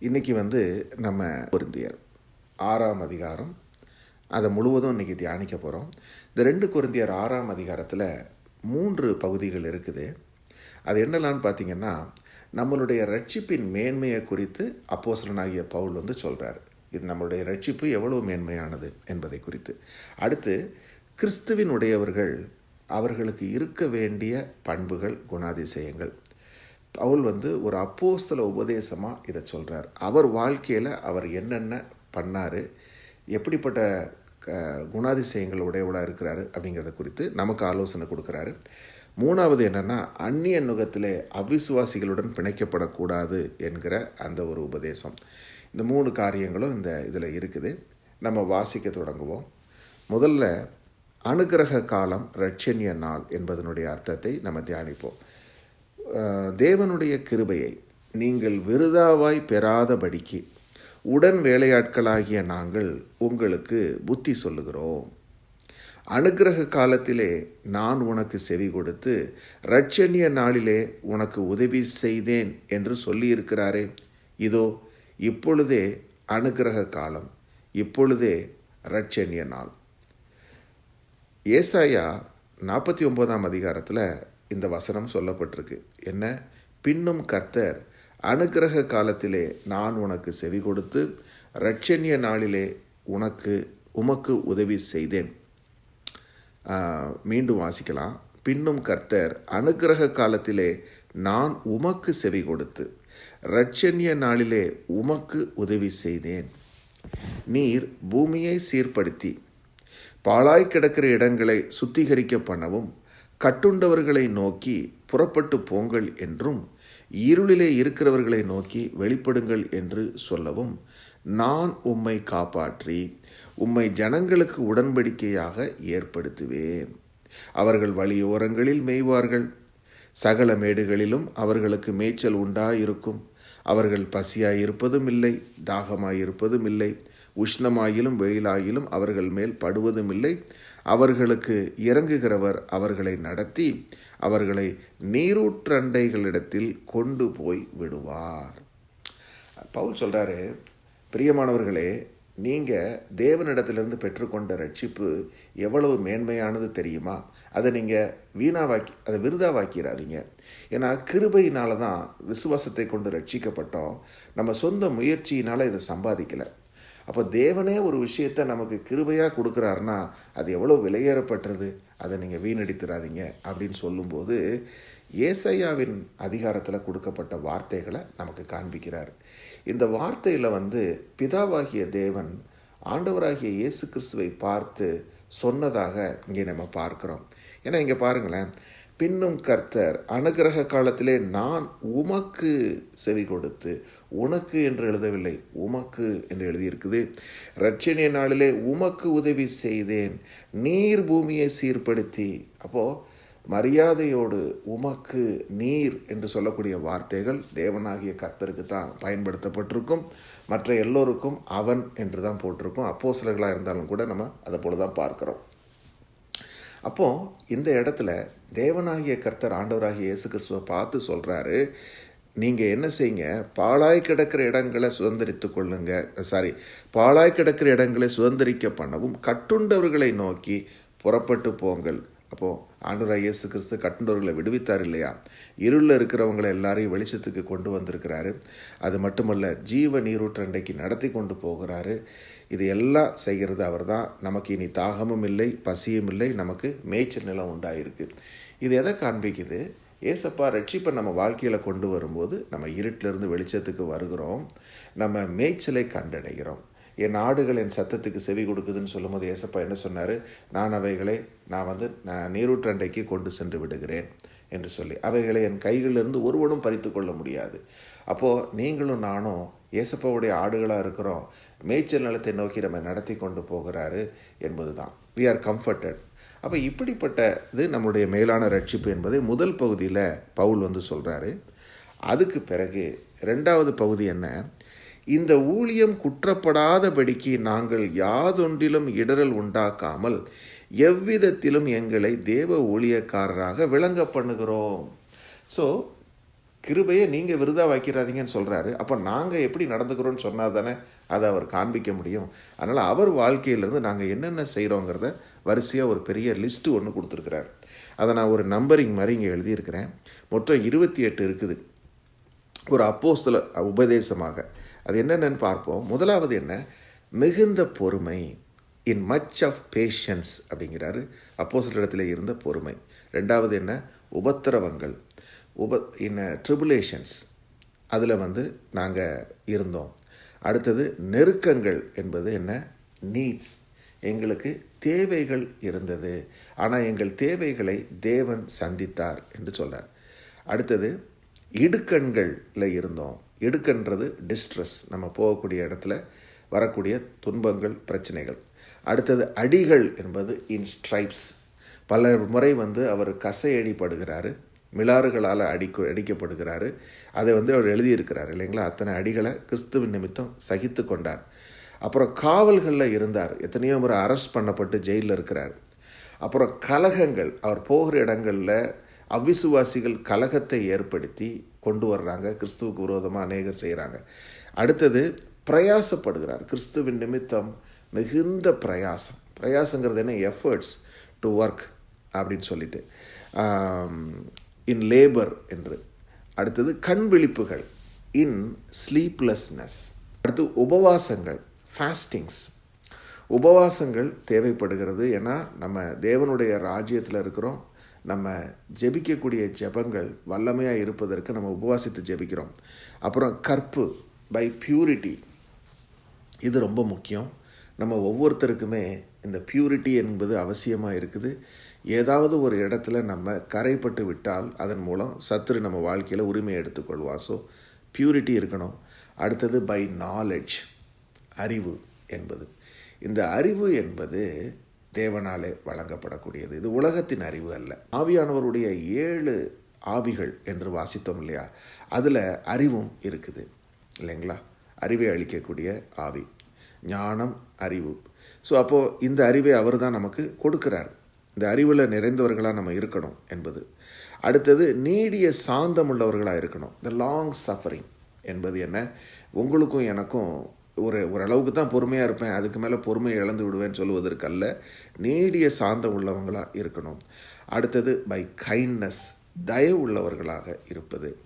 இன்றைக்கி வந்து நம்ம பொருந்தியர் ஆறாம் அதிகாரம் அதை முழுவதும் இன்றைக்கி தியானிக்க போகிறோம் இந்த ரெண்டு குருந்தியர் ஆறாம் அதிகாரத்தில் மூன்று பகுதிகள் இருக்குது. அது என்னெல்லாம்னு பார்த்தீங்கன்னா நம்மளுடைய ரட்சிப்பின் மேன்மையை குறித்து அப்போசலனாகிய பவுல் வந்து சொல்கிறார் இது நம்மளுடைய ரட்சிப்பு எவ்வளவு மேன்மையானது என்பதை குறித்து. அடுத்து கிறிஸ்துவின் உடையவர்கள் அவர்களுக்கு இருக்க வேண்டிய பண்புகள் குணாதிசயங்கள். பவுல் வந்து ஒரு அப்போஸ்தல உபதேசமாக இதை சொல்கிறார் அவர் வாழ்க்கையில் அவர் என்னென்ன பண்ணார் எப்படிப்பட்ட க குணாதிசயங்கள் உடையவளாக இருக்கிறாரு அப்படிங்கிறத குறித்து நமக்கு ஆலோசனை கொடுக்குறாரு. மூணாவது என்னென்னா அந்நிய நுகத்திலே அவிசுவாசிகளுடன் பிணைக்கப்படக்கூடாது என்கிற அந்த ஒரு உபதேசம். இந்த மூணு காரியங்களும் இந்த இதில் இருக்குது. நம்ம வாசிக்க தொடங்குவோம். முதல்ல அனுகிரக காலம் ரட்சணிய நாள் என்பதனுடைய அர்த்தத்தை நம்ம தியானிப்போம். தேவனுடைய கிருபையை நீங்கள் விருதாவாய் பெறாதபடிக்கு உடன் வேலையாட்களாகிய நாங்கள் உங்களுக்கு புத்தி சொல்லுகிறோம். அனுகிரக காலத்திலே நான் உனக்கு செவி கொடுத்து ரட்சணிய நாளிலே உனக்கு உதவி செய்தேன் என்று சொல்லியிருக்கிறாரே. இதோ இப்பொழுதே அனுகிரக காலம் இப்பொழுதே ரட்சணிய நாள். ஏசாயா நாற்பத்தி ஒன்பதாம் அதிகாரத்தில் இந்த வசனம் சொல்லப்பட்டிருக்கு. என்ன? பின்னும் கர்த்தர் அனுகிரக காலத்திலே நான் உனக்கு செவி கொடுத்து ரட்சணிய நாளிலே உனக்கு உமக்கு உதவி செய்தேன். மீண்டும் வாசிக்கலாம். பின்னும் கர்த்தர் அனுகிரக காலத்திலே நான் உமக்கு செவி கொடுத்து ரட்சண்ய நாளிலே உமக்கு உதவி செய்தேன். நீர் பூமியை சீர்படுத்தி பாழாய் கிடக்கிற இடங்களை சுத்திகரிக்க பண்ணவும் கட்டுண்டவர்களை நோக்கி புறப்பட்டு போங்கள் என்றும் இருளிலே இருக்கிறவர்களை நோக்கி வெளிப்படுங்கள் என்று சொல்லவும் நான் உம்மை காப்பாற்றி உம்மை ஜனங்களுக்கு உடன்படிக்கையாக ஏற்படுத்துவேன். அவர்கள் வழியோரங்களில் மேய்வார்கள். சகல மேடுகளிலும் அவர்களுக்கு மேய்ச்சல் உண்டாயிருக்கும். அவர்கள் பசியாயிருப்பதும் இல்லை தாகமாயிருப்பதும் இல்லை உஷ்ணமாயிலும் வெயிலாயிலும் அவர்கள் மேல் படுவதும் இல்லை அவர்களுக்கு இறங்குகிறவர் அவர்களை நடத்தி அவர்களை நீரூற்றண்டைகளிடத்தில் கொண்டு போய் விடுவார். பவுல் சொல்கிறாரு பிரியமானவர்களே நீங்கள் தேவனிடத்திலிருந்து பெற்றுக்கொண்ட ரட்சிப்பு எவ்வளவு மேன்மையானது தெரியுமா? அதை நீங்கள் வீணாவாக்கி அதை விருதாவாக்கிறாதீங்க ஏன்னா கிருபையினால தான் விசுவாசத்தை கொண்டு ரட்சிக்கப்பட்டோம். நம்ம சொந்த முயற்சியினால் இதை சம்பாதிக்கலை. அப்போ தேவனே ஒரு விஷயத்தை நமக்கு கிருபையாக கொடுக்குறாருன்னா அது எவ்வளோ விலையேறப்பட்டது? அதை நீங்கள் வீணடித்துறாதீங்க அப்படின்னு சொல்லும்போது ஏசையாவின் அதிகாரத்தில் கொடுக்கப்பட்ட வார்த்தைகளை நமக்கு காண்பிக்கிறார். இந்த வார்த்தையில் வந்து பிதாவாகிய தேவன் ஆண்டவராகிய இயேசு கிறிஸ்துவை பார்த்து சொன்னதாக இங்கே நம்ம பார்க்குறோம். ஏன்னா இங்கே பாருங்களேன் பின்னும் கர்த்தர் அனுகிரக காலத்திலே நான் உமக்கு செவி கொடுத்து உனக்கு என்று எழுதவில்லை உமக்கு என்று எழுதியிருக்குது. ரட்சணிய நாளிலே உமக்கு உதவி செய்தேன் நீர் பூமியை சீர்படுத்தி. அப்போது மரியாதையோடு உமக்கு நீர் என்று சொல்லக்கூடிய வார்த்தைகள் தேவனாகிய கர்த்தருக்கு தான் பயன்படுத்தப்பட்டிருக்கும். மற்ற எல்லோருக்கும் அவன் என்று தான் போட்டிருக்கும். அப்போ சிலர்களாக இருந்தாலும் கூட நம்ம அதை போல தான் பார்க்குறோம். அப்போது இந்த இடத்துல தேவனாகிய கர்த்தர் ஆண்டவராகிய இயேசு கிறிஸ்துவை பார்த்து சொல்கிறாரு நீங்கள் என்ன செய்யுங்க? பாழாய் கிடக்கிற இடங்களை சுதந்திரித்து கொள்ளுங்க. சாரி பாழாய் கிடக்கிற இடங்களை சுதந்திரிக்க பண்ணவும் கட்டுண்டவர்களை நோக்கி புறப்பட்டு போங்கள். அப்போது ஆண்டவராக இயேசு கிறிஸ்து கட்டுண்டவர்களை விடுவித்தார் இல்லையா? இருளில் இருக்கிறவங்களை எல்லாரையும் வெளிச்சத்துக்கு கொண்டு வந்திருக்கிறாரு. அது மட்டுமல்ல ஜீவ நீரூற்றண்டைக்கு நடத்தி கொண்டு போகிறாரு. இது எல்லாம் செய்கிறது அவர் தான் நமக்கு இனி தாகமும் இல்லை பசியும் இல்லை நமக்கு மேய்ச்சல் நிலம் உண்டாயிருக்கு. இது எதை காண்பிக்குது? ஏசப்பா ரட்சிப்பை நம்ம வாழ்க்கையில் கொண்டு வரும்போது நம்ம இருட்டிலிருந்து வெளிச்சத்துக்கு வருகிறோம். நம்ம மேய்ச்சலை கண்டடைகிறோம். என் ஆடுகள் என் சத்தத்துக்கு செவி கொடுக்குதுன்னு சொல்லும்போது ஏசப்பா என்ன சொன்னார்? நான் அவைகளை நான் வந்து நான் நீரூற்றண்டைக்கு கொண்டு சென்று விடுகிறேன் என்று சொல்லி. அவைகளை என் கைகளிலிருந்து ஒருவனும் பறித்து கொள்ள முடியாது. அப்போது நீங்களும் நானும் ஏசப்பாவுடைய ஆடுகளாக இருக்கிறோம். மேய்ச்சல் நலத்தை நோக்கி நம்ம நடத்தி கொண்டு போகிறாரு என்பது தான் வி ஆர் கம்ஃபர்டட் அப்போ இப்படிப்பட்ட இது நம்முடைய மேலான ரட்சிப்பு என்பதை முதல் பகுதியில் பவுல் வந்து சொல்கிறாரு அதுக்கு பிறகு ரெண்டாவது பகுதி என்ன? இந்த ஊழியம் குற்றப்படாதபடிக்கு நாங்கள் யாதொன்றிலும் இடரல் உண்டாக்காமல் எவ்விதத்திலும் எங்களை தேவ ஊழியக்காரராக விளங்க பண்ணுகிறோம். ஸோ கிருபையை நீங்கள் விருதா வைக்கிறாதீங்கன்னு சொல்கிறாரு அப்போ நாங்கள் எப்படி நடந்துக்கிறோன்னு சொன்னால் தானே அதை அவர் காண்பிக்க முடியும். அதனால் அவர் வாழ்க்கையிலேருந்து நாங்கள் என்னென்ன செய்கிறோங்கிறத வரிசையாக ஒரு பெரிய லிஸ்ட்டு ஒன்று கொடுத்துருக்கிறார். அதை நான் ஒரு நம்பரிங் மாதிரி இங்கே எழுதியிருக்கிறேன். மொத்தம் இருபத்தி எட்டு இருக்குது. ஒரு அப்போஸ்தல உபதேசமாக. அது என்னென்னு பார்ப்போம். முதலாவது என்ன? மிகுந்த பொறுமை. இன் மச் ஆஃப் பேஷன்ஸ் அப்படிங்கிறாரு. அப்போஸ்தல இடத்துல இருந்த பொறுமை. ரெண்டாவது என்ன? உபத்திரவங்கள். உப இன் ட்ரிபுலேஷன்ஸ் அதில் வந்து நாங்கள் இருந்தோம். அடுத்தது நெருக்கங்கள் என்பது என்ன? நீட்ஸ் எங்களுக்கு தேவைகள் இருந்தது. ஆனால் எங்கள் தேவைகளை தேவன் சந்தித்தார் என்று சொல்கிறார் அடுத்தது இடுக்கண்களில் இருந்தோம். இடுக்கன்றது டிஸ்ட்ரெஸ் நம்ம போகக்கூடிய இடத்துல வரக்கூடிய துன்பங்கள் பிரச்சனைகள். அடுத்தது அடிகள் என்பது இன் ஸ்ட்ரைப்ஸ் பல முறை வந்து அவர் கசையடிப்படுகிறாரு. மிளாறுகளால் அடிக்க அடிக்கப்படுகிறாரு. அதை வந்து அவர் எழுதியிருக்கிறார் இல்லைங்களா? அத்தனை அடிகளை கிறிஸ்துவின் நிமித்தம் சகித்து கொண்டார். அப்புறம் காவல்களில் இருந்தார். எத்தனையோ முறை அரெஸ்ட் பண்ணப்பட்டு ஜெயிலில் இருக்கிறார். அப்புறம் கலகங்கள் அவர் போகிற இடங்களில் அவிசுவாசிகள் கலகத்தை ஏற்படுத்தி கொண்டு வர்றாங்க. கிறிஸ்துவுக்கு விரோதமாக அநேகர் செய்கிறாங்க அடுத்தது பிரயாசப்படுகிறார். கிறிஸ்துவின் நிமித்தம் மிகுந்த பிரயாசம். பிரயாசங்கிறது என்ன? எஃபர்ட்ஸ் டு ஒர்க் அப்படின்னு சொல்லிட்டு. இன் லேபர் என்று. அடுத்தது கண் விழிப்புகள் இன் ஸ்லீப்லெஸ்னஸ் அடுத்து உபவாசங்கள் ஃபாஸ்டிங்ஸ் உபவாசங்கள் தேவைப்படுகிறது ஏன்னா நம்ம தேவனுடைய ராஜ்யத்தில் இருக்கிறோம். நம்ம ஜெபிக்கக்கூடிய ஜெபங்கள் வல்லமையாக இருப்பதற்கு நம்ம உபவாசித்து ஜெபிக்கிறோம். அப்புறம் கற்பு பை பியூரிட்டி இது ரொம்ப முக்கியம். நம்ம ஒவ்வொருத்தருக்குமே இந்த பியூரிட்டி என்பது அவசியமாக இருக்குது. ஏதாவது ஒரு இடத்துல நம்ம கரைப்பட்டு விட்டால் அதன் மூலம் சத்துரு நம்ம வாழ்க்கையில் உரிமை எடுத்துக்கொள்வான் ஸோ பியூரிட்டி இருக்கணும். அடுத்தது பை நாலெட்ஜ் அறிவு என்பது. இந்த அறிவு என்பது தேவனாலே வழங்கப்படக்கூடியது. இது உலகத்தின் அறிவு அல்ல. ஆவியானவருடைய ஏழு ஆவிகள் என்று வாசித்தோம் இல்லையா? அதில் அறிவும் இருக்குது. இல்லைங்களா? அறிவை அளிக்கக்கூடிய ஆவி. ஞானம் அறிவு. ஸோ அப்போது இந்த அறிவை அவர் தான் நமக்கு கொடுக்குறார். இந்த அறிவில் நிறைந்தவர்களாக நம்ம இருக்கணும் என்பது. அடுத்தது நீடிய சாந்தம் உள்ளவர்களாக இருக்கணும். த லாங் சஃபரிங் என்பது என்ன? உங்களுக்கும் எனக்கும் ஒரு ஓரளவுக்கு தான் பொறுமையாக இருப்பேன். அதுக்கு மேலே பொறுமையை இழந்து விடுவேன்னு சொல்வதற்கல்ல நீடிய சாந்தம் உள்ளவங்களாக இருக்கணும். அடுத்தது பை கைண்ட்னஸ் தயவு உள்ளவர்களாக இருப்பது.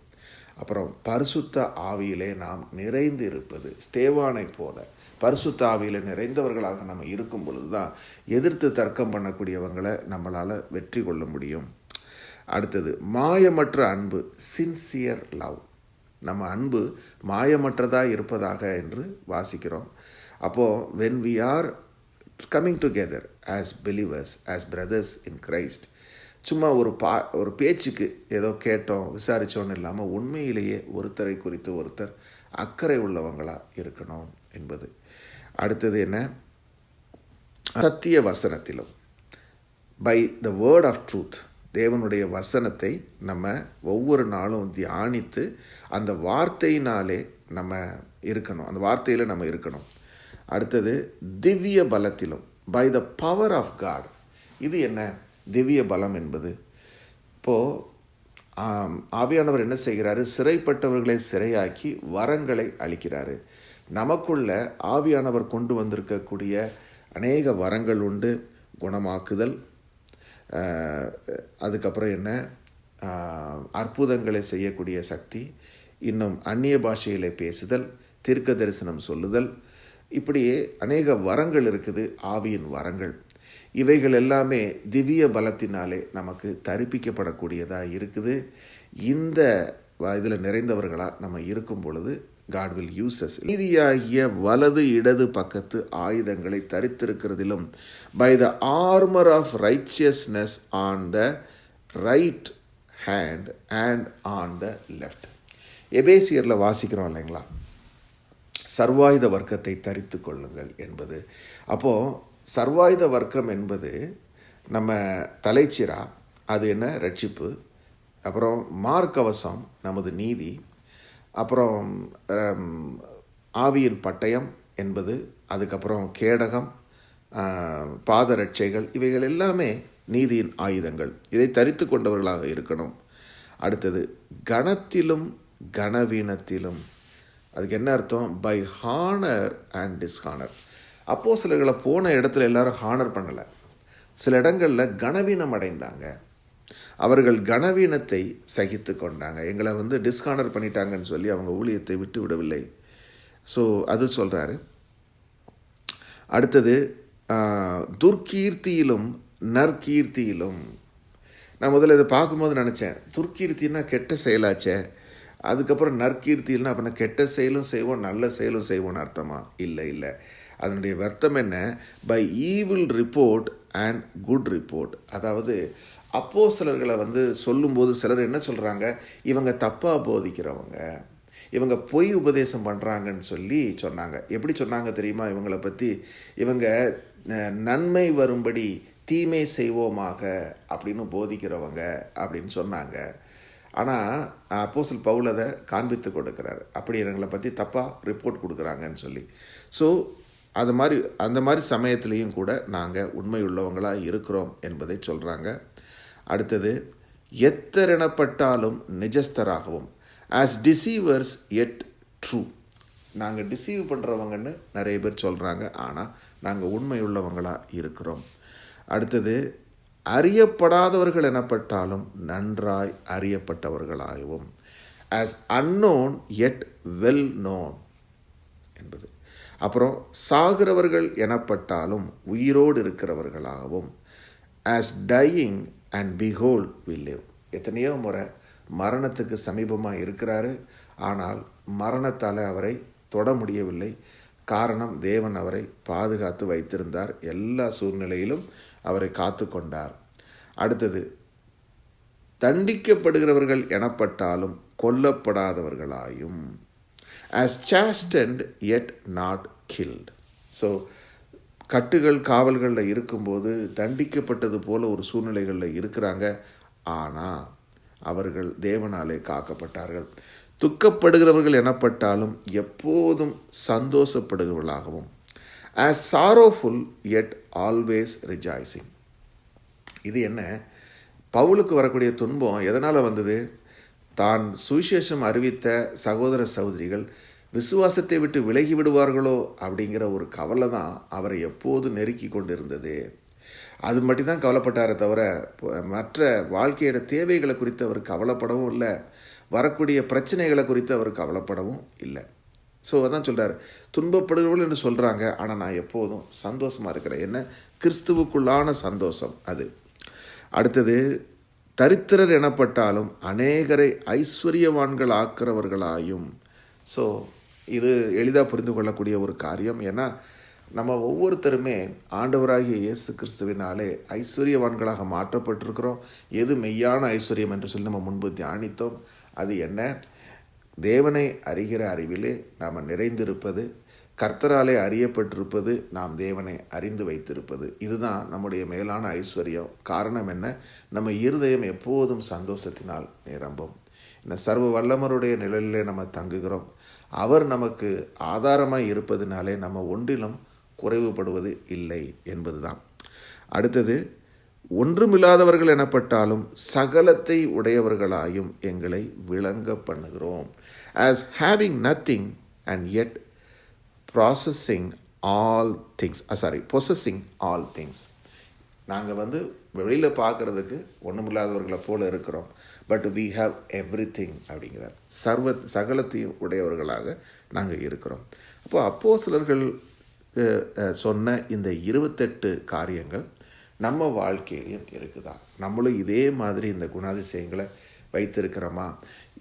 அப்புறம் பரிசுத்த ஆவியிலே நாம் நிறைந்து இருப்பது ஸ்தேவானை போல. பரிசுத்தாவியில் நிறைந்தவர்களாக நம்ம இருக்கும் பொழுது தான் எதிர்த்து தர்க்கம் பண்ணக்கூடியவங்களை நம்மளால் வெற்றி கொள்ள முடியும். அடுத்தது மாயமற்ற அன்பு சின்சியர் லவ் நம்ம அன்பு மாயமற்றதாக இருப்பதாக என்று வாசிக்கிறோம். அப்போது when we are coming together as believers as brothers in Christ சும்மா ஒரு பா ஒரு பேச்சுக்கு ஏதோ கேட்டோம் விசாரித்தோன்னு இல்லாமல் உண்மையிலேயே ஒருத்தரை குறித்து ஒருத்தர் அக்கறை உள்ளவங்களாக இருக்கணும் என்பது. அடுத்தது என்ன? சத்திய வசனத்திலும். By the word of truth தேவனுடைய வசனத்தை நம்ம ஒவ்வொரு நாளும் தியானித்து அந்த வார்த்தையினாலே நம்ம இருக்கணும். அந்த வார்த்தையில் நம்ம இருக்கணும். அடுத்தது திவ்ய பலத்திலும். By the power of God இது என்ன? திவ்ய பலம் என்பது. இப்போது ஆவியானவர் என்ன செய்கிறாரு? சிறைப்பட்டவர்களை சிறையாக்கி வரங்களை அளிக்கிறாரு நமக்குள்ள ஆவியானவர் கொண்டு வந்திருக்கக்கூடிய அநேக வரங்கள் உண்டு. குணமாக்குதல். அதுக்கப்புறம் என்ன? அற்புதங்களை செய்யக்கூடிய சக்தி. இன்னும் அந்நிய பாஷையில் பேசுதல். தீர்க்க தரிசனம் சொல்லுதல். இப்படியே அநேக வரங்கள் இருக்குது. ஆவியின் வரங்கள். இவைகள் எல்லாமே திவ்ய பலத்தினாலே நமக்கு தரிப்பிக்கப்படக்கூடியதாக இருக்குது. இந்த இதில் நிறைந்தவர்களாக நம்ம இருக்கும் பொழுது காட் வில் யூசஸ் நீதியாகிய வலது இடது பக்கத்து ஆயுதங்களை தரித்திருக்கிறதிலும் by the armour of righteousness on the right hand and on the left எபேசியரில் வாசிக்கிறோம் இல்லைங்களா? சர்வாயுத வர்க்கத்தை தரித்து கொள்ளுங்கள் என்பது. அப்போது சர்வாயுத வர்க்கம் என்பது நம்ம தலைச்சிரா அது என்ன? ரட்சிப்பு. அப்புறம் மார்க்கவசம் நமது நீதி. அப்புறம் ஆவியின் பட்டயம் என்பது அதுக்கப்புறம் கேடகம் பாதரட்சைகள் இவைகள் எல்லாமே நீதியின் ஆயுதங்கள். இதை தரித்து கொண்டவர்களாக இருக்கணும். அடுத்தது கணத்திலும் கனவீனத்திலும். அதுக்கு என்ன அர்த்தம்? பை ஹானர் அண்ட் டிஸ்ஹானர் அப்போ சிலர்களை போன இடத்துல எல்லாரும் ஹானர் பண்ணலை. சில இடங்களில் கனவீனம் அடைந்தாங்க. அவர்கள் கனவீனத்தை சகித்து கொண்டாங்க. எங்களை வந்து டிஸ்கானர் பண்ணிட்டாங்கன்னு சொல்லி அவங்க ஊழியத்தை விட்டு விடவில்லை. ஸோ அது சொல்கிறாரு அடுத்தது துர்கீர்த்தியிலும் துர்க்கீர்த்தியிலும் நற்கீர்த்தியிலும். நான் முதல்ல இதை பார்க்கும்போது நினச்சேன். துர்க்கீர்த்தின்னா கெட்ட செயலாச்சே. அதுக்கப்புறம் நற்கீர்த்தின்னா அப்படின்னா கெட்ட செயலும் செய்வோம் நல்ல செயலும் செய்வோம்னு அர்த்தமா? இல்லை இல்லை. அதனுடைய அர்த்தம் என்ன? By evil report and good report அதாவது அப்போ சிலர்களை வந்து சொல்லும்போது சிலர் என்ன சொல்கிறாங்க இவங்க தப்பாக போதிக்கிறவங்க. இவங்க பொய் உபதேசம் பண்ணுறாங்கன்னு சொல்லி சொன்னாங்க. எப்படி சொன்னாங்க தெரியுமா? இவங்களை பற்றி இவங்க நன்மை வரும்படி தீமை செய்வோமாக அப்படின்னு போதிக்கிறவங்க அப்படின்னு சொன்னாங்க. ஆனால் அப்போசல் பவுல் அதை காண்பித்து கொடுக்குறாரு. அப்படி எங்களை பற்றி தப்பாக ரிப்போர்ட் கொடுக்குறாங்கன்னு சொல்லி. ஸோ அது மாதிரி அந்த மாதிரி சமயத்துலேயும் கூட நாங்கள் உண்மையுள்ளவங்களாக இருக்கிறோம் என்பதை சொல்கிறாங்க அடுத்தது எத்தரெனப்பட்டாலும் நிஜஸ்தராகவும். ஆஸ் டிசீவர்ஸ் எட் ட்ரூ நாங்கள் டிசீவ் பண்ணுறவங்கன்னு நிறைய பேர் சொல்கிறாங்க ஆனால் நாங்கள் உண்மையுள்ளவங்களாக இருக்கிறோம். அடுத்தது அறியப்படாதவர்கள் எனப்பட்டாலும் நன்றாய் அறியப்பட்டவர்களாகவும். As unknown yet well known என்பது. அப்புறம் சாகிறவர்கள் எனப்பட்டாலும் உயிரோடு இருக்கிறவர்களாகவும். As dying and behold we live எத்தனையோ முறை மரணத்துக்கு சமீபமாக இருக்கிறாரு. ஆனால் மரணத்தால் அவரை தொட முடியவில்லை. காரணம் தேவன் அவரை பாதுகாத்து வைத்திருந்தார். எல்லா சூழ்நிலையிலும் அவரை காத்து கொண்டார் அடுத்தது தண்டிக்கப்படுகிறவர்கள் எனப்பட்டாலும் கொல்லப்படாதவர்களாயும். As and yet not killed so கட்டுகள் காவல்களில் இருக்கும்போது தண்டிக்கப்பட்டது போல ஒரு சூழ்நிலைகளில் இருக்கிறாங்க. ஆனால் அவர்கள் தேவனாலே காக்கப்பட்டார்கள். துக்கப்படுகிறவர்கள் எனப்பட்டாலும் எப்போதும் சந்தோஷப்படுகிறவர்களாகவும். As sorrowful yet always rejoicing இது என்ன? பவுலுக்கு வரக்கூடிய துன்பம் எதனால் வந்தது? தான் சுவிசேஷம் அறிவித்த சகோதர சகோதரிகள் விசுவாசத்தை விட்டு விலகி விடுவார்களோ அப்படிங்கிற ஒரு கவலை தான் அவரை எப்போது நெருக்கி கொண்டிருந்தது. அது மட்டும் தான் கவலைப்பட்டாரே தவிர மற்ற வாழ்க்கையோட தேவைகளை குறித்து அவர் கவலைப்படவும் இல்லை. வரக்கூடிய பிரச்சனைகளை குறித்து அவர் கவலைப்படவும் இல்லை. ஸோ அதான் சொல்கிறார் துன்பப்படுகிறவர்கள் என்று சொல்கிறாங்க ஆனால் நான் எப்போதும் சந்தோஷமாக இருக்கிறேன். என்ன? கிறிஸ்துவுக்குள்ளான சந்தோஷம் அது. அடுத்தது தரித்திரர் எனப்பட்டாலும் அநேகரை ஐஸ்வர்யவான்கள் ஆக்கிறவர்களாயும் ஸோ இது எளிதாக புரிந்து கொள்ளக்கூடிய ஒரு காரியம். ஏன்னா நம்ம ஒவ்வொருத்தருமே ஆண்டவராகிய இயேசு கிறிஸ்துவினாலே ஐஸ்வர்யவான்களாக மாற்றப்பட்டிருக்கிறோம். எது மெய்யான ஐஸ்வர்யம் என்று சொல்லி நம்ம முன்பு தியானித்தோம். அது என்ன? தேவனை அறிகிற அறிவிலே நாம் நிறைந்திருப்பது கர்த்தராலே அறியப்பட்டிருப்பது நாம் தேவனை அறிந்து வைத்திருப்பது. இதுதான் நம்முடைய மேலான ஐஸ்வர்யம். காரணம் என்ன? நம்ம இருதயம் எப்போதும் சந்தோஷத்தினால் நிரம்பும். இந்த சர்வ வல்லமருடைய நிழலிலே நம்ம தங்குகிறோம். அவர் நமக்கு ஆதாரமாக இருப்பதினாலே நம்ம ஒன்றிலும் குறைவுபடுவது இல்லை என்பதுதான். அடுத்தது ஒன்றுமில்லாதவர்கள் எனப்பட்டாலும் சகலத்தை உடையவர்களாயும் எங்களை விளங்க பண்ணுகிறோம். As having nothing and yet processing all things sorry possessing all things நாங்கள் வந்து வெளியில் பார்க்குறதுக்கு ஒன்றுமில்லாதவர்களை போல இருக்கிறோம். But we have everything அப்படிங்கிறார். சர்வ சகலத்தையும் உடையவர்களாக நாங்கள் இருக்கிறோம். அப்போ அப்போ சிலர்கள் சொன்ன இந்த இருபத்தெட்டு காரியங்கள் நம்ம வாழ்க்கையிலையும் இருக்குதா? நம்மளும் இதே மாதிரி இந்த குணாதிசயங்களை வைத்திருக்கிறோமா?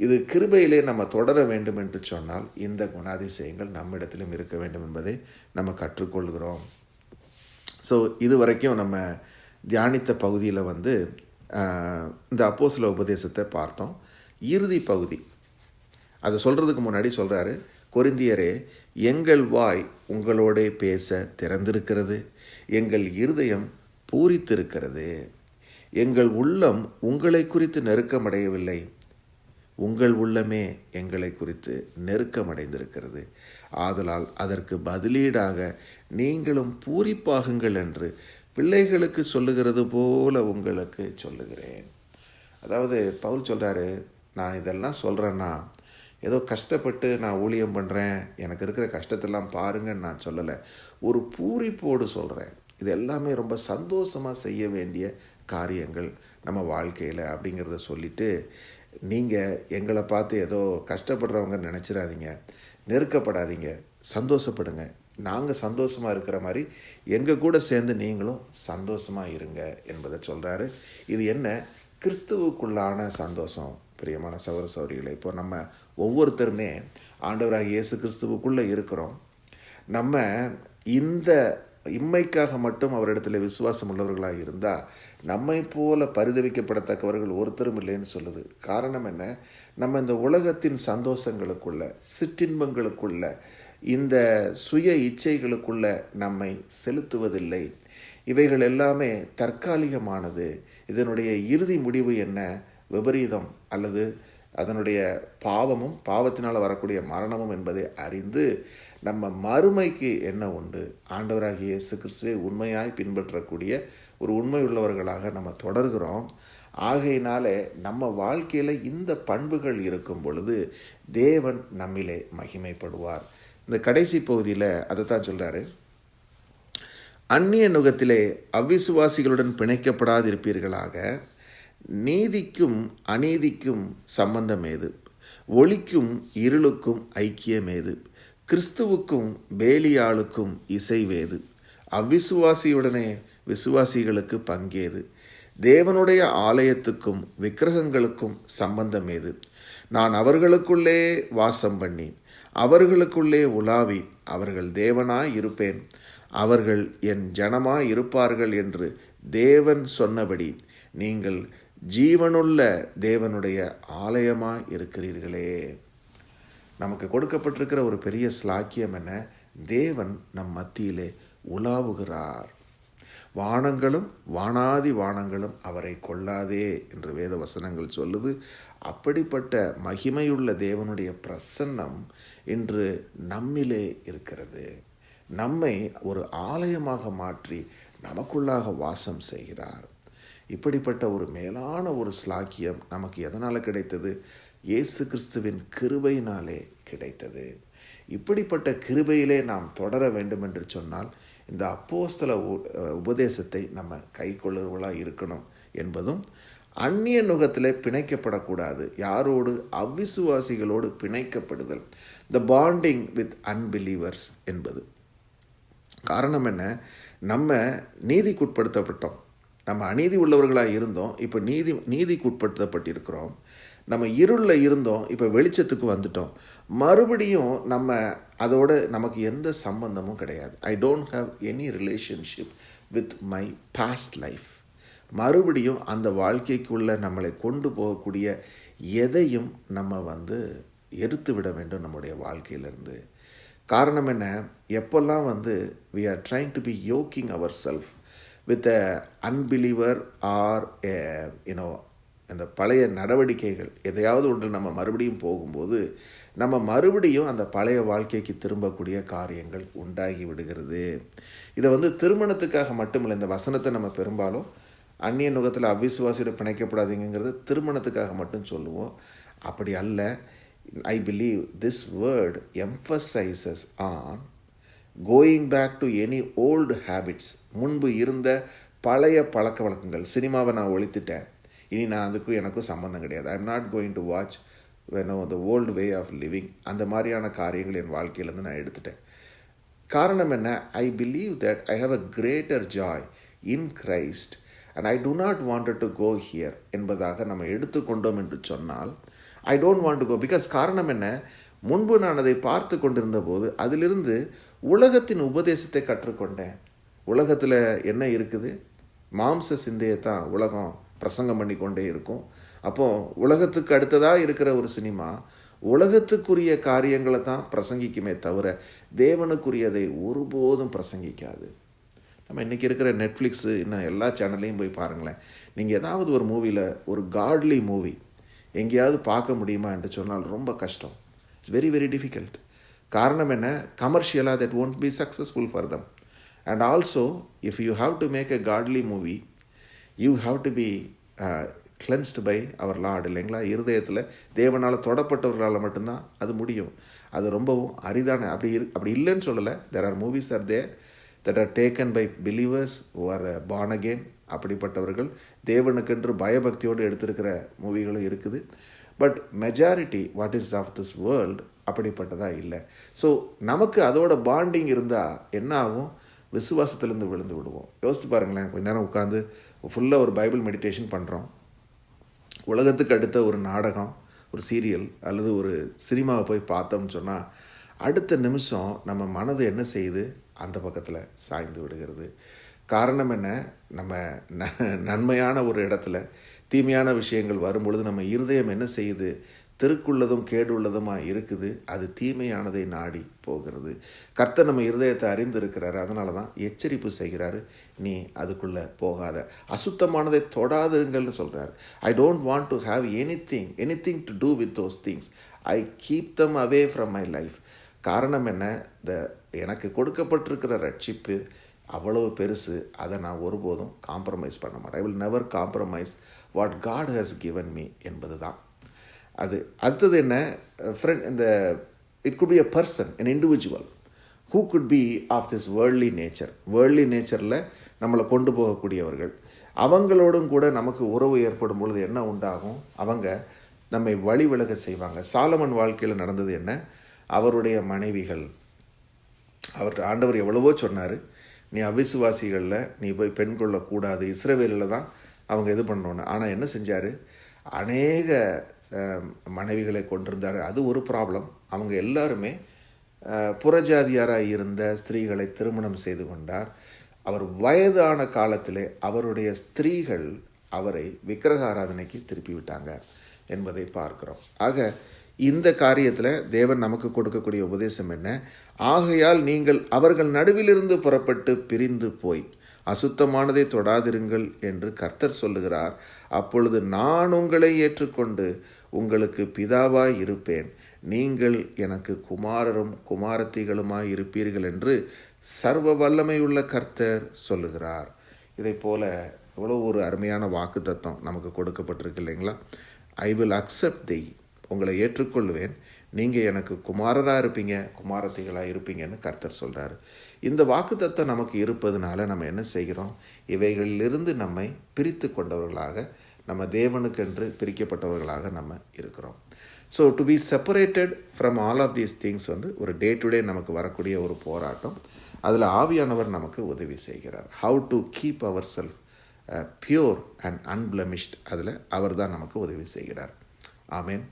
இது கிருபையிலே நம்ம தொடர வேண்டும் என்று சொன்னால் இந்த குணாதிசயங்கள் நம்மிடத்திலும் இருக்க வேண்டும் என்பதை நம்ம கற்றுக்கொள்கிறோம். ஸோ இது வரைக்கும் நம்ம தியானித்த பகுதியில் வந்து இந்த அப்போஸில் உபதேசத்தை பார்த்தோம். இறுதி பகுதி. அதை சொல்கிறதுக்கு முன்னாடி சொல்கிறாரு கொரிந்தியரே எங்கள் வாய் உங்களோட பேச திறந்திருக்கிறது. எங்கள் இருதயம் பூரித்திருக்கிறது. எங்கள் உள்ளம் உங்களை குறித்து நெருக்கமடையவில்லை. உங்கள் உள்ளமே எங்களை குறித்து நெருக்கமடைந்திருக்கிறது. ஆதலால் அதற்கு பதிலீடாக நீங்களும் பூரிப்பாகுங்கள் என்று பிள்ளைகளுக்கு சொல்லுகிறது போல உங்களுக்கு சொல்லுகிறேன். அதாவது பவுல் சொல்கிறாரு நான் இதெல்லாம் சொல்கிறேன்னா ஏதோ கஷ்டப்பட்டு நான் ஊழியம் பண்ணுறேன் எனக்கு இருக்கிற கஷ்டத்தெல்லாம் பாருங்கன்னு நான் சொல்லலை. ஒரு பூரிப்போடு சொல்கிறேன் இது எல்லாமே ரொம்ப சந்தோஷமாக செய்ய வேண்டிய காரியங்கள் நம்ம வாழ்க்கையில் அப்படிங்கிறத சொல்லிவிட்டு நீங்கள் எங்களை பார்த்து ஏதோ கஷ்டப்படுறவங்க நினச்சிடாதீங்க. நெருக்கப்படாதீங்க. சந்தோஷப்படுங்க. நாங்கள் சந்தோஷமாக இருக்கிற மாதிரி எங்கள் கூட சேர்ந்து நீங்களும் சந்தோஷமாக இருங்க என்பதை சொல்கிறாரு இது என்ன? கிறிஸ்துவுக்குள்ளான சந்தோஷம் பிரியமான சௌர சௌரிகளை இப்போ நம்ம ஒவ்வொருத்தருமே ஆண்டவராக இயேசு கிறிஸ்துவுக்குள்ளே இருக்கிறோம். நம்ம இந்த இம்மைக்காக மட்டும் அவரிடத்தில் விசுவாசம் உள்ளவர்களாக இருந்தால் நம்மை போல பரிதவிக்கப்படத்தக்கவர்கள் ஒருத்தரும் இல்லைன்னு சொல்லுது. காரணம் என்ன? நம்ம இந்த உலகத்தின் சந்தோஷங்களுக்குள்ள சிற்றின்பங்களுக்குள்ள இந்த சுய இச்சைகளுக்குள்ள நம்மை செலுத்துவதில்லை. இவைகள் எல்லாமே தற்காலிகமானது. இதனுடைய இறுதி முடிவு என்ன? விபரீதம் அல்லது அதனுடைய பாவமும் பாவத்தினால் வரக்கூடிய மரணமும் என்பதை அறிந்து நம்ம மறுமைக்கு என்ன உண்டு? ஆண்டவராகிய இயேசு கிறிஸ்துவை உண்மையாய் பின்பற்றக்கூடிய ஒரு உண்மை உள்ளவர்களாக நம்ம தொடர்கிறோம். ஆகையினாலே நம்ம வாழ்க்கையில் இந்த பண்புகள் இருக்கும் பொழுது தேவன் நம்மிலே மகிமைப்படுவார். இந்த கடைசி பகுதியில் அதை தான் சொல்கிறாரு அந்நிய நுகத்திலே அவ்விசுவாசிகளுடன் பிணைக்கப்படாதிருப்பீர்களாக நீதிக்கும் அநீதிக்கும் சம்பந்தம் ஏது? ஒளிக்கும் இருளுக்கும் ஐக்கியமேது கிறிஸ்துவுக்கும் பேலியாளுக்கும் இசைவேது அவ்விசுவாசியுடனே விசுவாசிகளுக்கு பங்கேது தேவனுடைய ஆலயத்துக்கும் விக்கிரகங்களுக்கும் சம்பந்தம் ஏது? நான் அவர்களுக்குள்ளே வாசம் பண்ணி அவர்களுக்குள்ளே உலாவி அவர்கள் தேவனாய் இருப்பேன் அவர்கள் என் ஜனமாய் இருப்பார்கள் என்று தேவன் சொன்னபடி நீங்கள் ஜீவனுள்ள தேவனுடைய ஆலயமாக இருக்கிறீர்களே நமக்கு கொடுக்கப்பட்டிருக்கிற ஒரு பெரிய ஸ்லாக்கியம் என்ன? தேவன் நம் மத்தியிலே உலாவுகிறார். வானங்களும் வானாதி வானங்களும் அவரை கொள்ளாதே என்று வேத வசனங்கள் சொல்லுது. அப்படிப்பட்ட மகிமையுள்ள தேவனுடைய பிரசன்னம் இன்று நம்மிலே இருக்கிறது. நம்மை ஒரு ஆலயமாக மாற்றி நமக்குள்ளாக வாசம் செய்கிறார். இப்படிப்பட்ட ஒரு மேலான ஒரு ஸ்லாக்கியம் நமக்கு எதனால் கிடைத்தது? இயேசு கிறிஸ்துவின் கிருபையினாலே கிடைத்தது. இப்படிப்பட்ட கிருபையிலே நாம் தொடர வேண்டும் என்று சொன்னால் இந்த அப்போஸ்தல உபதேசத்தை நம்ம கை கொள்ளுவர்களாக இருக்கணும் என்பதும் அந்நிய நுகத்தில் பிணைக்கப்படக்கூடாது. யாரோடு? அவ்விசுவாசிகளோடு பிணைக்கப்படுதல். த பாண்டிங் வித் அன்பிலீவர்ஸ் என்பது. காரணம் என்ன? நம்ம நீதிக்குட்படுத்தப்பட்டோம். நம்ம அநீதி உள்ளவர்களாக இருந்தோம். இப்போ நீதி நீதிக்குட்படுத்தப்பட்டிருக்கிறோம். நம்ம இருளில் இருந்தோம் இப்போ வெளிச்சத்துக்கு வந்துட்டோம். மறுபடியும் நம்ம அதோட நமக்கு எந்த சம்பந்தமும் கிடையாது. I don't have any relationship with my past life மறுபடியும் அந்த வாழ்க்கைக்குள்ளே நம்மளை கொண்டு போகக்கூடிய எதையும் நம்ம வந்து எடுத்து விட வேண்டும் நம்முடைய வாழ்க்கையிலேருந்து. காரணம் என்ன? எப்போல்லாம் வந்து we are trying to be yoking ourself with a unbeliever or you know அந்த பழைய நடவடிக்கைகள் எதையாவது ஒன்று நம்ம மறுபடியும் போகும்போது நம்ம மறுபடியும் அந்த பழைய வாழ்க்கைக்கு திரும்பக்கூடிய காரியங்கள் உண்டாகி விடுகிறது. இதை வந்து திருமணத்துக்காக மட்டுமில்லை இந்த வசனத்தை நம்ம பெரும்பாலும் அந்நிய நுகத்தில் அவிசுவாசியோட பிணைக்கப்படாதீங்கிறது திருமணத்துக்காக மட்டும் சொல்லுவோம். அப்படி அல்ல. I believe this word emphasises on going back to any old habits முன்பு இருந்த பழைய பழக்க வழக்கங்கள். சினிமாவை நான் ஒழித்துட்டேன். இனி நான் அதுக்கும் எனக்கும் சம்மந்தம் கிடையாது. I am not going to watch வெனோ the old way of living அந்த மாதிரியான காரியங்கள் என் வாழ்க்கையிலேருந்து நான் எடுத்துட்டேன். காரணம் என்ன? I believe that I have a greater joy in Christ and I do not wanted to go here என்பதாக நம்ம எடுத்துக்கொண்டோம் என்று சொன்னால் I don't want to go because காரணம் என்ன? முன்பு நான் அதை பார்த்து கொண்டிருந்த போது அதிலிருந்து உலகத்தின் உபதேசத்தை கற்றுக்கொண்டேன். உலகத்தில் என்ன இருக்குது? மாம்ச சிந்தையை தான் உலகம் பிரசங்கம் பண்ணி கொண்டே இருக்கும். அப்போது உலகத்துக்கு அடுத்ததாக இருக்கிற ஒரு சினிமா உலகத்துக்குரிய காரியங்களை தான் பிரசங்கிக்குமே தவிர தேவனுக்குரியதை ஒருபோதும் பிரசங்கிக்காது. நம்ம இன்றைக்கி இருக்கிற நெட்ஃப்ளிக்ஸு இன்னும் எல்லா சேனல்லையும் போய் பாருங்களேன். நீங்கள் ஏதாவது ஒரு மூவியில் ஒரு காட்லி மூவி எங்கேயாவது பார்க்க முடியுமா என்று சொன்னால் ரொம்ப கஷ்டம். இட்ஸ் வெரி வெரி டிஃபிகல்ட் காரணம் என்ன? கமர்ஷியலாக that won't be successful for them and also if you have to make a godly movie you have to be cleansed by our Lord இல்லைங்களா? இருதயத்தில் தேவனால் தொடப்பட்டவர்களால் மட்டும்தான் அது முடியும். அது ரொம்பவும் அரிதான அப்படி இரு அப்படி இல்லைன்னு சொல்லலை. There are movies are there that are taken by believers or born again அப்படிப்பட்டவர்கள் தேவனுக்கென்று பயபக்தியோடு எடுத்திருக்கிற மூவிகளும் இருக்குது. But majority what is of this world அப்படிப்பட்டதாக இல்லை. ஸோ நமக்கு அதோட பாண்டிங் இருந்தால் என்ன ஆகும்? விசுவாசத்திலேருந்து விழுந்து விடுவோம். யோசித்து பாருங்களேன் கொஞ்ச நேரம் உட்காந்து ஃபுல்லாக ஒரு பைபிள் மெடிடேஷன் பண்ணுறோம் உலகத்துக்கு அடுத்த ஒரு நாடகம் ஒரு சீரியல் அல்லது ஒரு சினிமாவை போய் பார்த்தோம்னு சொன்னால் அடுத்த நிமிஷம் நம்ம மனது என்ன செய்யுது? அந்த பக்கத்தில் சாய்ந்து விடுகிறது. காரணம் என்ன? நம்ம ந நன்மையான ஒரு இடத்துல தீமையான விஷயங்கள் வரும்பொழுது நம்ம இருதயம் என்ன செய்யுது? திருக்குள்ளதும் கேடுள்ளதுமாக இருக்குது அது தீமையானதை நாடி போகிறது. கர்த்தர் நம்ம இருதயத்தை அறிந்திருக்கிறாரு அதனால தான் எச்சரிப்பு செய்கிறாரு நீ அதுக்குள்ளே போகாத. அசுத்தமானதை தொடாதுங்கள்னு சொல்கிறார் I don't want to have anything anything to do with those things I keep them away from my life காரணம் என்ன? த எனக்கு கொடுக்கப்பட்டிருக்கிற ரட்சிப்பு அவ்வளவு பெருசு அதை நான் ஒருபோதும் காம்ப்ரமைஸ் பண்ண மாட்டேன். I will never compromise what God has given me என்பது தான் அது அடுத்தது என்ன? ஃப்ரெண்ட் இந்த it could be a person an individual who could be of this worldly nature worldly நேச்சரில் நம்மளை கொண்டு போகக்கூடியவர்கள். அவங்களோடும் கூட நமக்கு உறவு ஏற்படும் பொழுது என்ன உண்டாகும்? அவங்க நம்மை வழி விலக செய்வாங்க. சாலமன் வாழ்க்கையில் நடந்தது என்ன? அவருடைய மனைவிகள் அவர் ஆண்டவர் எவ்வளவோ சொன்னார். நீ அவிசுவாசிகளில் நீ போய் பெண் கொள்ளக்கூடாது. இஸ்ரவேலில் தான் அவங்க இது பண்ணோன்னு ஆனால் என்ன செஞ்சார்? அநேக மனைவிகளை கொண்டிருந்தார். அது ஒரு ப்ராப்ளம் அவங்க எல்லாருமே புறஜாதியாராக இருந்த ஸ்திரீகளை திருமணம் செய்து கொண்டார். அவர் வயதான காலத்திலே அவருடைய ஸ்திரீகள் அவரை விக்கிரக ஆராதனைக்கு திருப்பி விட்டாங்க என்பதை பார்க்கிறோம். ஆக இந்த காரியத்தில் தேவன் நமக்கு கொடுக்கக்கூடிய உபதேசம் என்ன? ஆகையால் நீங்கள் அவர்கள் நடுவிலிருந்து புறப்பட்டு பிரிந்து போய் அசுத்தமானதை தொடாதிருங்கள் என்று கர்த்தர் சொல்லுகிறார். அப்பொழுது நான் உங்களை ஏற்றுக்கொண்டு உங்களுக்கு பிதாவாய் இருப்பேன். நீங்கள் எனக்கு குமாரரும் குமாரத்திகளுமாய் இருப்பீர்கள் என்று சர்வ வல்லமையுள்ள கர்த்தர் சொல்லுகிறார். இதை போல இவ்வளோ ஒரு அருமையான வாக்கு தத்துவம் நமக்கு கொடுக்கப்பட்டிருக்கு இல்லைங்களா? ஐ வில் அக்செப்ட் தி உங்களை ஏற்றுக்கொள்வேன். நீங்கள் எனக்கு குமாரராக இருப்பீங்க குமாரத்திகளாக இருப்பீங்கன்னு கர்த்தர் சொல்கிறாரு இந்த வாக்குத்தத்தம் நமக்கு இருப்பதுனால நம்ம என்ன செய்கிறோம்? இவைகளிலிருந்து நம்மை பிரித்து கொண்டவர்களாக நம்ம தேவனுக்கென்று பிரிக்கப்பட்டவர்களாக நம்ம இருக்கிறோம். So to be separated from all of these things வந்து ஒரு டே டு டே நமக்கு வரக்கூடிய ஒரு போராட்டம். அதில் ஆவியானவர் நமக்கு உதவி செய்கிறார். How to keep ourself pure and unblemished அதில் அவர் தான் நமக்கு உதவி செய்கிறார். ஆமேன்